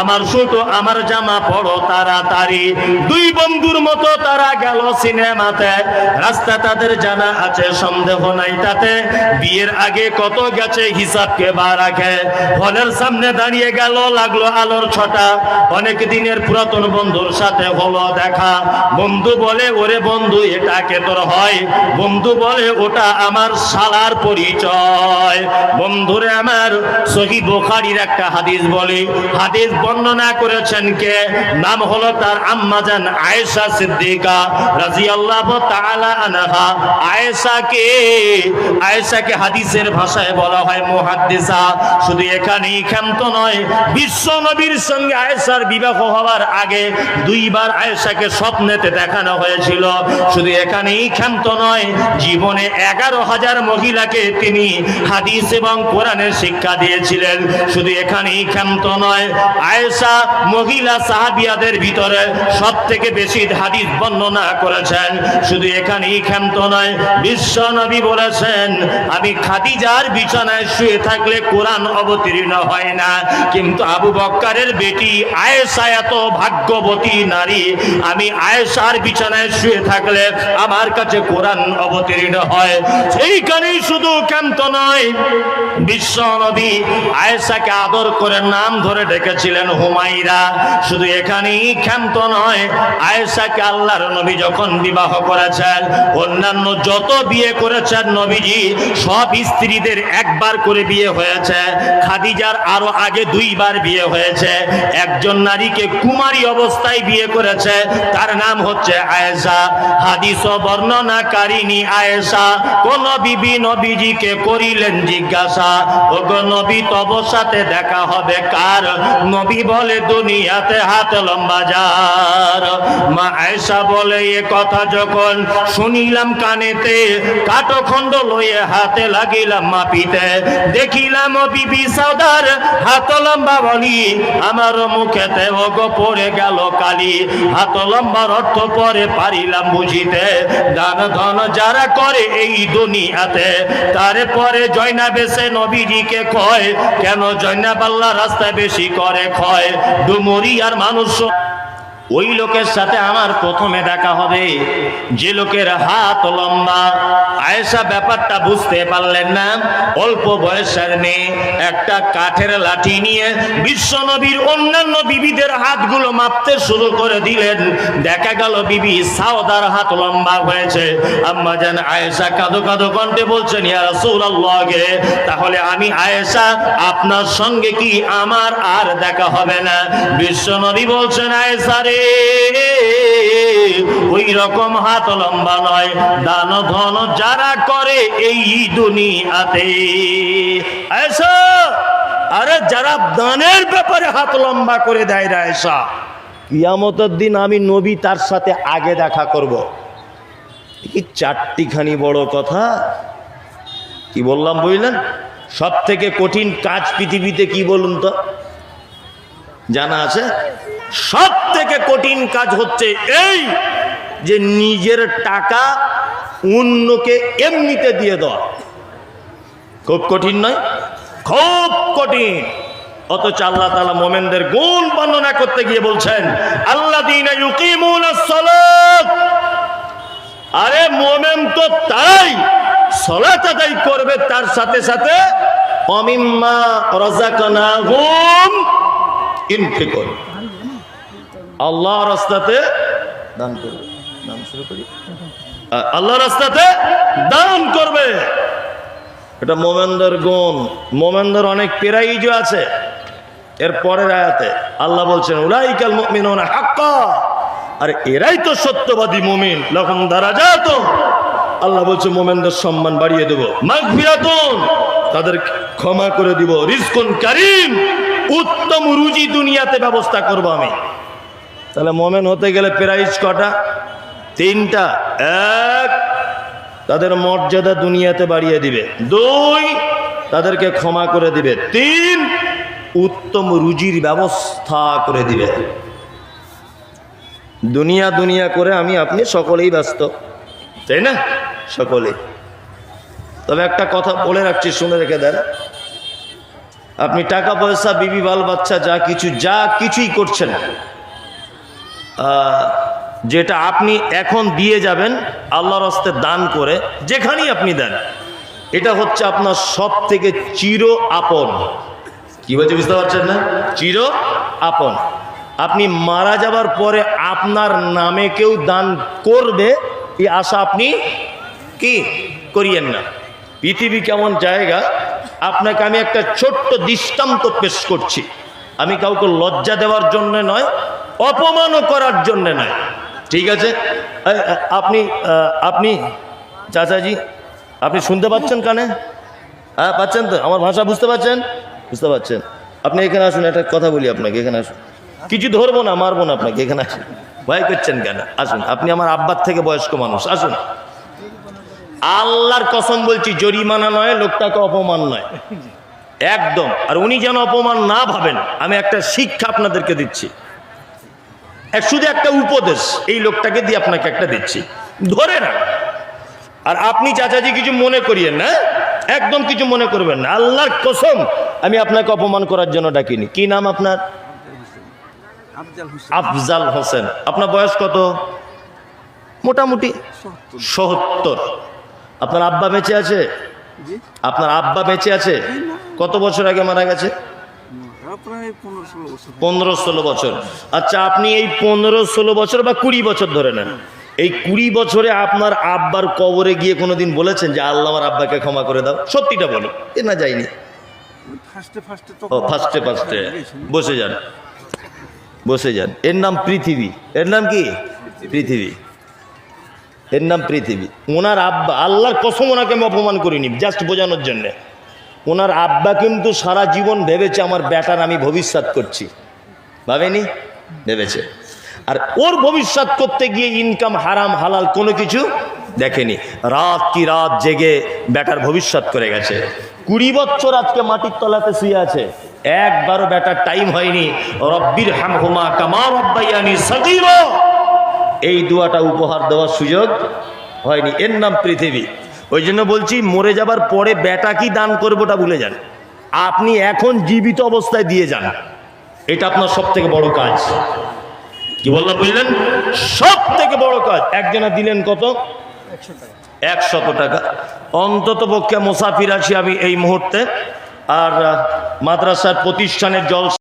আমার ছোট, আমার জামা পড়ো তাড়াতাড়ি দুই বন্ধুর মতো তারা গেল সিনেমাতে। রাস্তা তাদের জানা আছে, সন্দেহ নাই তাতে। বিয়ের আগে কত গেছে, হিসাব কে বা রাখে। হলের সামনে দাঁড়িয়ে গেল, লাগল আলোর ছটা। অনেক দিনের পুরাতন বন্ধুর সাথে হলো দেখা। বন্ধু বলে, ওরে বন্ধু, এটা কে তোর হয়? বন্ধু বলে, ওটা আমার শালার পরিচয়। বন্ধুরে আমার সহি বোখারির একটা হাদিস বলে। হাদিস বর্ণনা করেছেন কে? নাম হলো তার আম্মাজান আয়েশা সিদ্দিকা রাদিয়াল্লাহু তাআলা আনহা। আয়েশাকে আয়েশাকে হাদিসের ভাষায় বলা হয় মুহাদ্দিসা। শুধু এখানেই ক্ষান্ত নয়, বিশ্ব নবীর সঙ্গে আয়েশার বিবাহ হওয়ার আগে দুইবার আয়েশাকে স্বপ্নেতে দেখানো হয়েছিল। শুধু এখানেই ক্ষান্ত নয়, জীবনে এগারো হাজার মহিলাকে তিনি হাদিস এবং কোরআনের শিক্ষা দিয়েছিলেন। শুধু এখানেই ক্ষান্ত নয় আয়েশা মহিলা সাহাবিয়াদের ভিতরে সব থেকে বেশি হাদিস বর্ণনা করেছেন। শুধু এখানেই ক্ষান্ত নয়, বিশ্ব নবী বলেছেন, আমি খাদিজার বিছানায় শুয়ে থাকলে কোরআন অবতীর্ণ হয় না। কিন্তু আবু বক্কারের বেটি আয়েশা এত ভাগ্যবতী নারী, আমি আয়েশার বিছানায় শুয়ে থাকলে আমার কাছে কোরআন অবতীর্ণ হয়। সেইখানেই শুধু ক্ষান্ত নয়, বিশ্ব নবী আয়েশাকে আদর করে নাম ধরে ডেকেছিলেন। হুমাইরা শুধু এখানেই ক্ষান্ত নয়, আয়েশাকে আল্লাহর নবী যখন বিবাহ করেছেন, অন্যান্য যত বিয়ে করেছেন নবীজি, সব স্ত্রীদের একবার করে বিয়ে হয়েছে। খাদিজার আরও আগে দুইবার বিয়ে হয়েছে। একজন নারীকে কুমারী অবস্থায় বিয়ে করেছে, তার নাম হচ্ছে আয়েশা। হাদিস ও বর্ণনাকারিনী আয়েশা, কোন বিবি নবীজিকে করিলেন জিজ্ঞাসা, ওগো নবী তব সাথে দেখা হবে কার? নবী বলে, দুনিয়াতে হাত লম্বা যার। মা আয়েশা বলে, এ কথা যখন শুনিলাম কানেতে, কাটো কাঠখণ্ড লয়ে হাতে লাগিলাম মাপিতে। দেখিলাম বিবি সাউদার হাত লম্বা বলি, আমার মুখেতে ওগো পড়ে গেল কালি। হাত লম্বার অর্থ পরে পারিলাম বুঝিতে। দান ধন যারা করে এই দুনিয়াতে তারপরে জয়না বেসে নবীজিকে কয়, কেন জয়নাব আল্লাহ রাস্তায় বেশি করে ক্ষয় ডুমুরিয়ার মানুষ। ওই লোকের সাথে আমার প্রথমে দেখা হবে। যে লোকের হাত লম্বা, আয়েশা ব্যাপারটা বুঝতে পারলেন না। অল্প বয়সের মেয়ে, একটা কাঠের লাঠি নিয়ে বিশ্বনবীর অন্যান্য বিবিদের হাতগুলো মাপতে শুরু করে দিলেন। দেখা গেল বিবি সাওদার হাত লম্বা হয়েছে। আম্মা জান আয়েশা কাঁদো কাঁদো কণ্ঠে বলছেন, ইয়া রাসূলুল্লাহ তাহলে আমি আয়েশা, আপনার সঙ্গে কি আমার আর দেখা হবে না? বিশ্বনবী বলছেন, আয়েশা রে ওই রকম হাত লম্বা নয়, দান ধন যারা করে এই দুনিয়াতে। আরে যারা দানের ব্যাপারে হাত লম্বা করে দেয় রে আয়েশা, কিয়ামতের দিন আমি নবী তার সাথে আগে দেখা করব। কি চারটিখানি বড় কথা। কি বললাম বুঝলেন? সব থেকে কঠিন কাজ পৃথিবীতে কি বলুন তো? জানা আছে? সব থেকে কঠিন কাজ হচ্ছে এই যে নিজের টাকা অন্যকে এমনিতে দিয়ে দেওয়া। খুব কঠিন নয়? খুব কঠিন। অথচ আল্লাহ তালা মোমেনদের গুণ বর্ণনা করতে গিয়ে বলছেন আল্লাহ আরে মোমেন তো তাই সলাত আদায় করবে, তার সাথে সাথে, অমিম্মা রাজাকানা আল্লাহ রাস্তাতে দান করবে। দান শুরু করি। আল্লাহ রাস্তাতে দান করবে। এটা মোমেন্দার গুণ। মোমেন্দার অনেক পেরাইজ আছে। এর পরের আয়াতে আল্লাহ বলছেন উলাইকাল মুমিনুনা হাক্কা। আর এরাই তো সত্যবাদী মুমিন। লখন দ্বারা যাত আল্লাহ বলছে মোমেনদের সম্মান বাড়িয়ে দেব। মাগফিরাতুন। তাদের ক্ষমা করে দিব। রিজকুন কারীম। উত্তম রুজি দুনিয়াতে ব্যবস্থা করব আমি। তাহলে মোমেন হতে গেলে প্রাইজ কটা? তিনটা। এক, তাদের মর্যাদা দুনিয়াতে বাড়িয়ে দিবে। দুই, তাদেরকে ক্ষমা করে দিবে। তিন, উত্তম রুজির ব্যবস্থা করে দিবে। দুনিয়া দুনিয়া করে আমি, আপনি সকলেই ব্যস্ত। তাই না? সকলেই। তবে একটা কথা বলে রাখছি, শুনে রেখে দেন। আপনি টাকা পয়সা, বিবি, বাল, বাচ্চা, যা কিছু, যা কিছুই করছেন। যেটা আপনি এখন দিয়ে যাবেন, আল্লাহর হস্তে দান করে, যেখানেই আপনি দেন, এটা হচ্ছে আপনার সব থেকে চির আপন। কি বলছে, বুঝতে পারছেন না? চির আপন। আপনি মারা যাবার পরে আপনার নামে কেউ দান করবে, এই আশা আপনি কি করিয়েন না? পৃথিবী কেমন জায়গা আপনাকে আমি একটা ছোট্ট দৃষ্টান্ত পেশ করছি। আমি কাউকে লজ্জা দেওয়ার জন্য নয়, অপমানও করার জন্য নয়। ঠিক আছে? আপনি আপনি, চাচাজি, আপনি শুনতে পাচ্ছেন কানে? হ্যাঁ পাচ্ছেন তো? আমার ভাষা বুঝতে পারছেন বুঝতে পারছেন আপনি এখানে আসুন, একটা কথা বলি আপনাকে, এখানে আসুন। কিছু ধরবো না, মারবো না আপনাকে, এখানে আসুন। ভয় করছেন কেন? আসুন, আপনি আমার আব্বার থেকে বয়স্ক মানুষ, আসুন। আল্লাহর কসম বলছি জরিমানা নয় লোকটাকে অপমান নয়। একদম। আর উনি যেন অপমান না ভাবেন আমি একটা শিক্ষা আপনাদেরকে দিচ্ছি। শুধু একটা উপদেশ এই লোকটাকে দিয়ে আপনাকে একটা দিচ্ছি। ধরে না আর আপনি চাচাজি কিছু মনে করিয়েন না একদম কিছু মনে করবেন না। আল্লাহর কসম আমি আপনাকে অপমান করার জন্য ডাকিনি। কি নাম আপনার? আফজাল হোসেন। আফজাল হোসেন। আপনার বয়স কত? মোটামুটি সত্তর। আপনার আব্বা বেঁচে আছে? আপনার আব্বা বেঁচে আছে? কত বছর আগে মারা গেছে? পনেরো ষোলো বছর। আচ্ছা আপনি এই পনেরো ষোলো বছর বা কুড়ি বছর ধরে নেন। এই কুড়ি বছরে আপনার আব্বার কবরে গিয়ে কোনোদিন বলেছেন যে আল্লাহ আমার আব্বাকে ক্ষমা করে দাও? সত্যিটা বলো এ না যায়নি। ফার্স্টে ও ফার্স্টে ফার্স্টে। বসে যান। বসে যান। এর নাম পৃথিবী। এর নাম কি? পৃথিবী। এর নাম পৃথিবী। ওনার আব্বা, আল্লাহর কসম ওনাকে আমি অপমান করিনি জাস্ট বোঝানোর জন্যে। ওনার আব্বা কিন্তু সারা জীবন ভেবেছে, আমার ব্যাটার আমি ভবিষ্যৎ করছি। ভাবেনি? ভেবেছে। আর ওর ভবিষ্যৎ করতে গিয়ে ইনকাম হারাম, হালাল কোনো কিছু দেখেনি। রাত কি রাত জেগে ব্যাটার ভবিষ্যৎ করে গেছে। কুড়ি বছর আজকে মাটির তলাতে শুয়ে আছে। একবারও ব্যাটার টাইম হয়নি। রব্বির হামহুমা কামা রব্বাইয়ানি সগীর। এই দুয়াটা উপহার দেওয়ার সুযোগ হয়নি। এর নাম পৃথিবী। ওই জন্য বলছি, মরে যাবার পরে বেটা কি দান করব ওটা ভুলে যান। আপনি এখন জীবিত অবস্থায় দিয়ে যান। এটা আপনার সব থেকে বড় কাজ। কি বললাম, বুঝলেন? সব থেকে বড় কাজ। একজনে দিলেন কত? একশত টাকা। অন্তত পক্ষে মুসাফির আছি আমি এই মুহূর্তে। আর মাদ্রাসার প্রতিষ্ঠানের জল